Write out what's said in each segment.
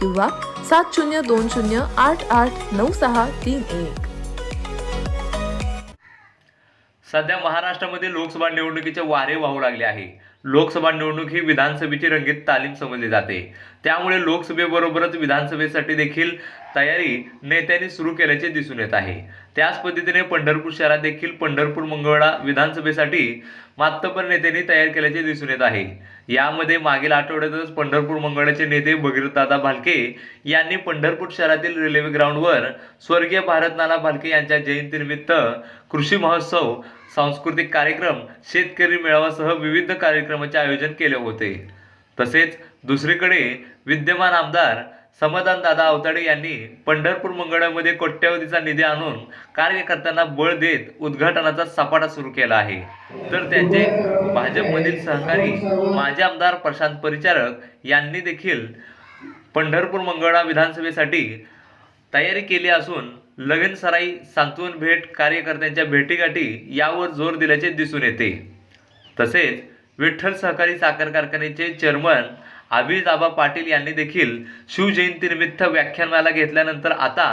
किंवा सात शून्य दोन शून्य आठ आठ नऊ सहा तीन एक. सध्या महाराष्ट्रामध्ये लोकसभा निवडणुकीचे वारे वाहू लागले आहे. लोकसभा निवडणूक ही विधानसभेची रंगीत तालीम समजली जाते. त्यामुळे लोकसभेबरोबरच विधानसभेसाठी देखील तयारी नेत्यांनी सुरू केल्याचे दिसून येत आहे. त्याच पद्धतीने पंढरपूर शहरात देखील पंढरपूर मंगळा विधानसभेसाठी मातबर नेत्यांनी तयार केल्याचे दिसून येत आहे. यामध्ये मागील आठवड्यातच पंढरपूर मंगळाचे नेते भगीरथदादा भालके यांनी पंढरपूर शहरातील रेल्वे ग्राउंडवर स्वर्गीय भारतनाना भालके यांच्या जयंतीनिमित्त कृषी महोत्सव सांस्कृतिक कार्यक्रम शेतकरी मेळावासह विविध कार्यक्रमाचे आयोजन केले होते. तसेच दुसरीकडे विद्यमान आमदार समाधान दादा अवताडे यांनी पंढरपूर मंगळामध्ये कोट्यवधीचा निधी आणून कार्यकर्त्यांना बळ देत उद्घाटनाचा सपाटा सुरू केला आहे. तर त्यांचे भाजपमधील सहकारी माजी आमदार प्रशांत परिचारक यांनी देखील पंढरपूर मंगळा विधानसभेसाठी तयारी केली असून लगन सराई सांत्वन भेट कार्यकर्त्यांच्या भेटीगाठी यावर जोर दिल्याचे दिसून येते. तसेच विठ्ठल सहकारी साखर कारखान्याचे चेअरमन आबा पाटील यांनी देखील शिवजयंतीनिमित्त व्याख्यानमाला घेतल्यानंतर आता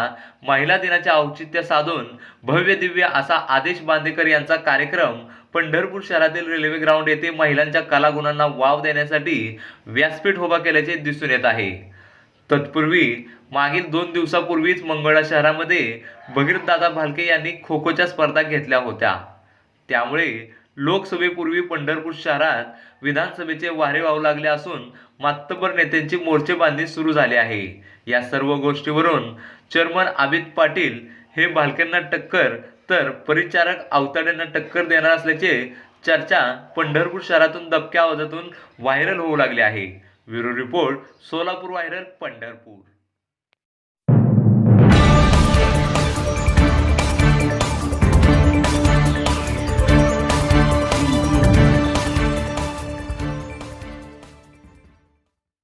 महिला दिनाचे औचित्य साधून भव्य दिव्य असा आदेश बांदेकर यांचा कार्यक्रम पंढरपूर शहरातील रेल्वे ग्राउंड येथे महिलांच्या कलागुणांना वाव देण्यासाठी व्यासपीठ उभा केल्याचे दिसून येत आहे. तत्पूर्वी मागील दोन दिवसापूर्वीच मंगळा शहरामध्ये भगीरथदादा भालके यांनी खो खोच्या स्पर्धा घेतल्या होत्या. त्यामुळे लोकसभेपूर्वी पंढरपूर शहरात विधानसभेचे वारे वाहू लागले असून मातबर नेत्यांची मोर्चेबांधणी सुरू झाली आहे. या सर्व गोष्टीवरून चेअरमन आबिद पाटील हे भालक्यांना टक्कर तर परिचारक अवताड्यांना टक्कर देणार असल्याचे चर्चा पंढरपूर शहरातून दबक्या आवाजातून व्हायरल होऊ लागली आहे. Bureau report Solapur viral Pandharpur.